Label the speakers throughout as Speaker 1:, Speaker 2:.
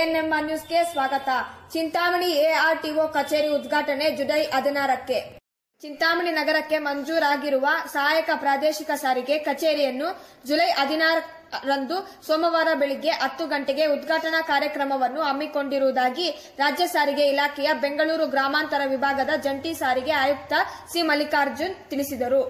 Speaker 1: ANMR ನ್ಯೂಸ್ಗೆ ಸ್ವಾಗತ. Chintamani ARTO ಕಚೇರಿ ಉದ್ಘಾಟನೆ ಜುಲೈ ಹದಿನಾರಕ್ಕೆ. ಚಿಂತಾಮಣಿ ನಗರಕ್ಕೆ ಮಂಜೂರಾಗಿರುವ ಸಹಾಯಕ ಪ್ರಾದೇಶಿಕ ಸಾರಿಗೆ ಕಚೇರಿಯನ್ನು ಜುಲೈ ಹದಿನಾರರಂದು ಸೋಮವಾರ ಬೆಳಿಗ್ಗೆ ಹತ್ತು ಗಂಟೆಗೆ ಉದ್ಘಾಟನಾ ಕಾರ್ಯಕ್ರಮವನ್ನು ಹಮ್ಮಿಕೊಂಡಿರುವುದಾಗಿ ರಾಜ್ಯ ಸಾರಿಗೆ ಇಲಾಖೆಯ ಬೆಂಗಳೂರು ಗ್ರಾಮಾಂತರ ವಿಭಾಗದ ಜಂಟಿ ಸಾರಿಗೆ ಆಯುಕ್ತ ಸಿ ಮಲ್ಲಿಕಾರ್ಜುನ್ ತಿಳಿಸಿದರು.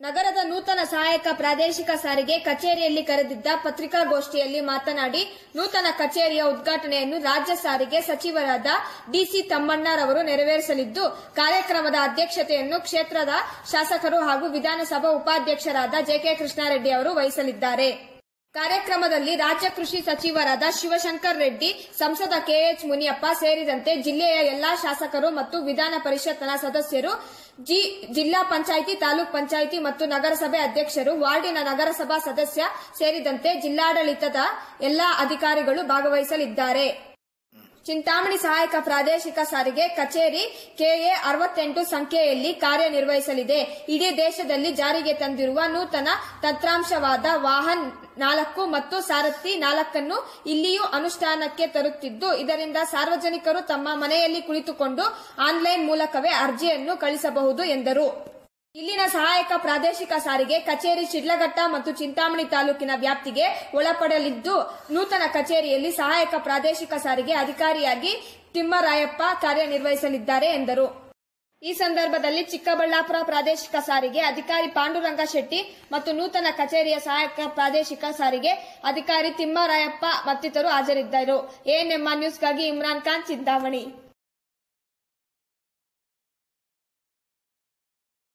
Speaker 1: ನಗರದ ನೂತನ ಸಹಾಯಕ ಪ್ರಾದೇಶಿಕ ಸಾರಿಗೆ ಕಚೇರಿಯಲ್ಲಿ ಕರೆದಿದ್ದ ಪತ್ರಿಕಾಗೋಷ್ಠಿಯಲ್ಲಿ ಮಾತನಾಡಿ, ನೂತನ ಕಚೇರಿಯ ಉದ್ಘಾಟನೆಯನ್ನು ರಾಜ್ಯ ಸಾರಿಗೆ ಸಚಿವರಾದ ಡಿಸಿ ತಮ್ಮಣ್ಣರವರು ನೆರವೇರಿಸಲಿದ್ದು, ಕಾರ್ಯಕ್ರಮದ ಅಧ್ಯಕ್ಷತೆಯನ್ನು ಕ್ಷೇತ್ರದ ಶಾಸಕರು ಹಾಗೂ ವಿಧಾನಸಭಾ ಉಪಾಧ್ಯಕ್ಷರಾದ ಜೆಕೆ ಕೃಷ್ಣಾರೆಡ್ಡಿ ಅವರು ವಹಿಸಲಿದ್ದಾರೆ. ಕಾರ್ಯಕ್ರಮದಲ್ಲಿ ರಾಜ್ಯ ಕೃಷಿ ಸಚಿವರಾದ ಶಿವಶಂಕರ್ ರೆಡ್ಡಿ, ಸಂಸದ ಕೆಎಚ್ ಮುನಿಯಪ್ಪ ಸೇರಿದಂತೆ ಜಿಲ್ಲೆಯ ಎಲ್ಲಾ ಶಾಸಕರು ಮತ್ತು ವಿಧಾನ ಪರಿಷತ್ನ ಸದಸ್ಯರು ಜಿಲ್ಲಾ ಪಂಚಾಯಿತಿ, ತಾಲೂಕ್ ಪಂಚಾಯಿತಿ ಮತ್ತು ನಗರಸಭೆ ಅಧ್ಯಕ್ಷರು, ವಾರ್ಡಿನ ನಗರಸಭಾ ಸದಸ್ಯ ಸೇರಿದಂತೆ ಜಿಲ್ಲಾಡಳಿತದ ಎಲ್ಲಾ ಅಧಿಕಾರಿಗಳು ಭಾಗವಹಿಸಲಿದ್ದಾರೆ. ಚಿಂತಾಮಣಿ ಸಹಾಯಕ ಪ್ರಾದೇಶಿಕ ಸಾರಿಗೆ ಕಚೇರಿ ಕೆಎ ಅರವತ್ತೆಂಟು ಸಂಖ್ಯೆಯಲ್ಲಿ ಕಾರ್ಯನಿರ್ವಹಿಸಲಿದೆ. ಇಡೀ ದೇಶದಲ್ಲಿ ಜಾರಿಗೆ ತಂದಿರುವ ನೂತನ ತಂತ್ರಾಂಶವಾದ ವಾಹನ್ ನಾಲ್ಕು ಮತ್ತು ಸಾರಥಿ ನಾಲ್ಕನ್ನು ಇಲ್ಲಿಯೂ ಅನುಷ್ಠಾನಕ್ಕೆ ತರುತ್ತಿದ್ದು, ಇದರಿಂದ ಸಾರ್ವಜನಿಕರು ತಮ್ಮ ಮನೆಯಲ್ಲಿ ಕುಳಿತುಕೊಂಡು ಆನ್ಲೈನ್ ಮೂಲಕವೇ ಅರ್ಜಿಯನ್ನು ಕಳಿಸಬಹುದು ಎಂದರು. ಇಲ್ಲಿನ ಸಹಾಯಕ ಪ್ರಾದೇಶಿಕ ಸಾರಿಗೆ ಕಚೇರಿ ಶಿಡ್ಲಘಟ್ಟ ಮತ್ತು ಚಿಂತಾಮಣಿ ತಾಲೂಕಿನ ವ್ಯಾಪ್ತಿಗೆ ಒಳಪಡಲಿದ್ದು, ನೂತನ ಕಚೇರಿಯಲ್ಲಿ ಸಹಾಯಕ ಪ್ರಾದೇಶಿಕ ಸಾರಿಗೆ ಅಧಿಕಾರಿಯಾಗಿ ತಿಮ್ಮರಾಯಪ್ಪ ಕಾರ್ಯನಿರ್ವಹಿಸಲಿದ್ದಾರೆ ಎಂದರು. ಈ ಸಂದರ್ಭದಲ್ಲಿ ಚಿಕ್ಕಬಳ್ಳಾಪುರ ಪ್ರಾದೇಶಿಕ ಸಾರಿಗೆ ಅಧಿಕಾರಿ ಪಾಂಡುರಂಗ ಶೆಟ್ಟಿ ಮತ್ತು ನೂತನ ಕಚೇರಿಯ ಸಹಾಯಕ ಪ್ರಾದೇಶಿಕ ಸಾರಿಗೆ ಅಧಿಕಾರಿ ತಿಮ್ಮರಾಯಪ್ಪ ಮತ್ತಿತರು ಹಾಜರಿದ್ದರು. ಎಎನ್ಎಂಆರ್ ನ್ಯೂಸ್ಗಾಗಿ ಇಮ್ರಾನ್ ಖಾನ್ ಚಿಂತಾಮಣಿ.